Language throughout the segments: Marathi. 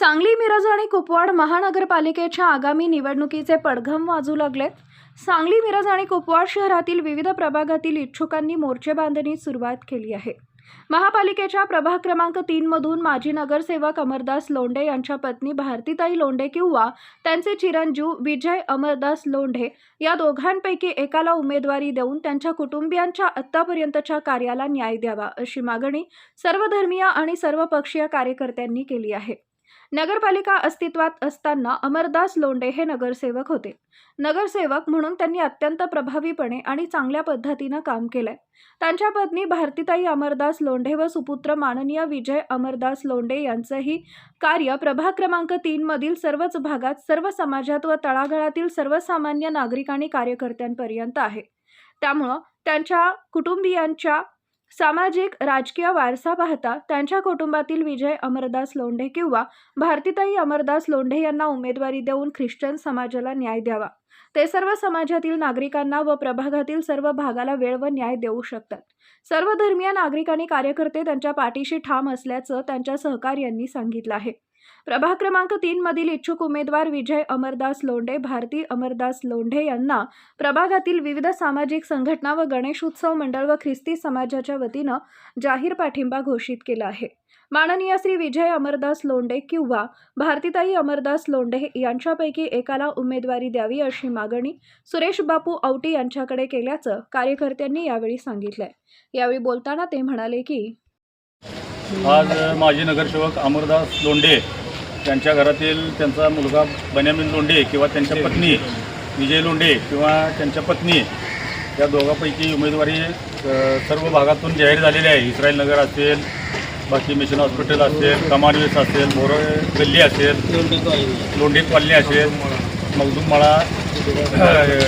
सांगली मिरज आणि कुपवाड महानगरपालिकेच्या आगामी निवडणुकीचे पडघम वाजू लागले. सांगली मिरज आणि कुपवाड शहरातील विविध प्रभागातील इच्छुकांनी मोर्चे बांधणी सुरुवात केली आहे. महापालिकेच्या प्रभाग क्रमांक तीनमधून माजी नगरसेवक अमरदास लोंढे यांच्या पत्नी भारतीताई लोंढे किंवा त्यांचे चिरंजीव विजय अमरदास लोंढे या दोघांपैकी एकाला उमेदवारी देऊन त्यांच्या कुटुंबियांच्या आत्तापर्यंतच्या कार्याला न्याय द्यावा अशी मागणी सर्वधर्मीय आणि सर्वपक्षीय कार्यकर्त्यांनी केली आहे. नगरपालिका अस्तित्वात असताना अमरदास लोंढे हे नगरसेवक होते. नगरसेवक म्हणून त्यांनी अत्यंत प्रभावीपणे आणि चांगल्या पद्धतीनं काम केलंय. त्यांच्या पत्नी भारतीताई अमरदास लोंढे व सुपुत्र माननीय विजय अमरदास लोंढे यांचंही कार्य प्रभाग क्रमांक तीन मधील सर्वच भागात सर्व समाजात व तळागाळातील सर्वसामान्य नागरिक आणि कार्यकर्त्यांपर्यंत आहे. त्यामुळं त्यांच्या कुटुंबियांच्या सामाजिक राजकीय वारसा पाहता त्यांच्या कुटुंबातील विजय अमरदास लोंढे किंवा भारतीताई अमरदास लोंढे यांना उमेदवारी देऊन ख्रिश्चन समाजाला न्याय द्यावा. ते सर्व समाजातील नागरिकांना व प्रभागातील सर्व भागाला वेळ व न्याय देऊ शकतात. सर्व धर्मीय नागरिक आणि कार्यकर्ते त्यांच्या पाठीशी ठाम असल्याचं त्यांच्या सहकार्यांनी सांगितलं आहे. प्रभाग क्रमांक तीन मधील इच्छुक उमेदवार विजय अमरदास लोंढे भारती अमरदास लोंढे यांना प्रभागातील विविध सामाजिक संघटना व गणेशोत्सव मंडळ व ख्रिस्ती समाजाच्या वतीनं जाहीर पाठिंबा घोषित केला आहे. माननीय श्री विजय अमरदास लोंढे किंवा भारतीताई अमरदास लोंढे यांच्यापैकी एकाला उमेदवारी द्यावी अशी मागणी सुरेश बापू औटी यांच्याकडे केल्याचं कार्यकर्त्यांनी यावेळी सांगितलंय. यावेळी बोलताना ते म्हणाले की आज माजी नगरसेवक अमरदास लोंढे त्यांच्या घरातील त्यांचा मुलगा बन्यामीन लोंढे किंवा त्यांच्या पत्नी विजय लोंढे किंवा त्यांच्या पत्नी या दोघांपैकी उमेदवारी सर्व भागातून जाहीर झालेली आहे. इस्रायल नगर असेल बाकी मिशन हॉस्पिटल असेल कमानवेस असेल मोर गल्ली असेल लोंढे कॉलनी असेल मगदूममाळा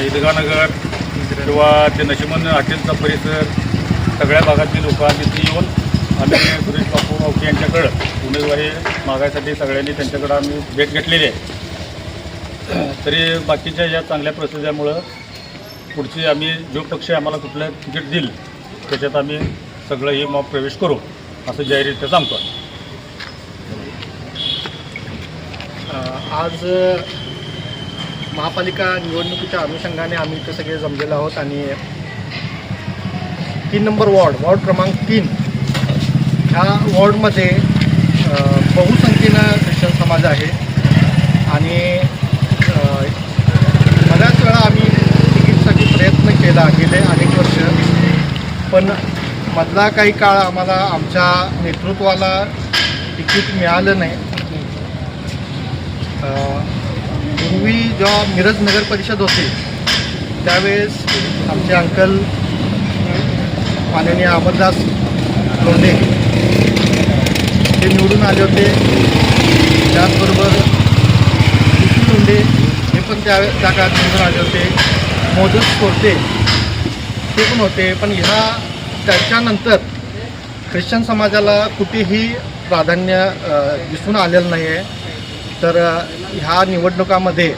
ईदगानगर किंवा ते नशिमन हॉटेलचा परिसर सगळ्या भागातली लोक तिथे येऊन आम्ही सुरेश बापू आवटे यांच्याकडं उमेदवारी मागायसाठी सगळ्यांनी त्यांच्याकडं आम्ही भेट घेतलेली आहे. तरी बाकीच्या या चांगल्या प्रसिद्ध्यामुळं पुढची आम्ही जो पक्ष आम्हाला कुठलं तिकीट देईल त्याच्यात आम्ही सगळं हे मग प्रवेश करू असं जाहीररित्या सांगतो आज महापालिका निवडणुकीच्या अनुषंगाने आम्ही इथे सगळे जमलेलो आहोत आणि तीन नंबर वॉर्ड वॉर्ड क्रमांक तीन ह्या वॉर्डमध्ये बहुसंख्येनं ख्रिश्चन समाज आहे. आणि बऱ्याच वेळा आम्ही तिकीटसाठी प्रयत्न केला गेले अनेक वर्ष. पण मधला काही काळ आम्हाला आमच्या नेतृत्वाला तिकीट मिळालं नाही. पूर्वी जेव्हा मिरज नगर परिषद होती त्यावेळेस आमचे अंकल माननीय अमरदास लोंढे ते निवडून आले होते. त्याचबरोबर विष्णू लोंढे हे पण त्या त्या काळात निवडून आले होते. मोदक कोरते ते पण होते. पण ह्या त्याच्यानंतर ख्रिश्चन समाजाला कुठेही प्राधान्य दिसून आलेलं नाही आहे तर ह्या निवडणुकामध्ये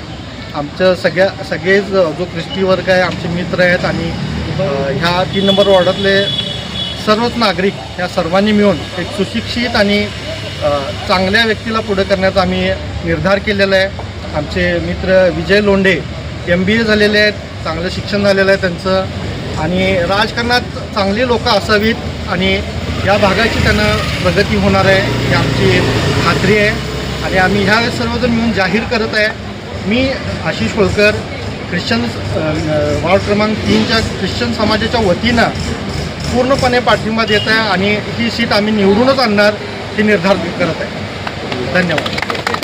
आमचं सगळ्या सगळेच जो ख्रिस्ती वर्ग आहे आमचे मित्र आहेत आणि ह्या तीन नंबर वॉर्डातले सर्वच नागरिक या सर्वांनी मिळून एक सुशिक्षित आणि चांगल्या व्यक्तीला पुढे करण्याचा आम्ही निर्धार केलेला आहे. आमचे मित्र विजय लोंढे एम बी ए झालेले आहेत चांगलं शिक्षण झालेलं आहे त्यांचं आणि राजकारणात चांगली लोकं असावीत आणि या भागाची त्यांना प्रगती होणार आहे ही आमची खात्री आहे. आणि आम्ही ह्या सर्वजण मिळून जाहीर करत आहे. मी आशिष होळकर ख्रिश्चन वॉर्ड क्रमांक तीनच्या ख्रिश्चन समाजाच्या वतीनं पूर्णपणे पाठिंबा देत आहे आणि ही सीट आम्ही निवडूनच आणणार हे निर्धार करत आहे. धन्यवाद.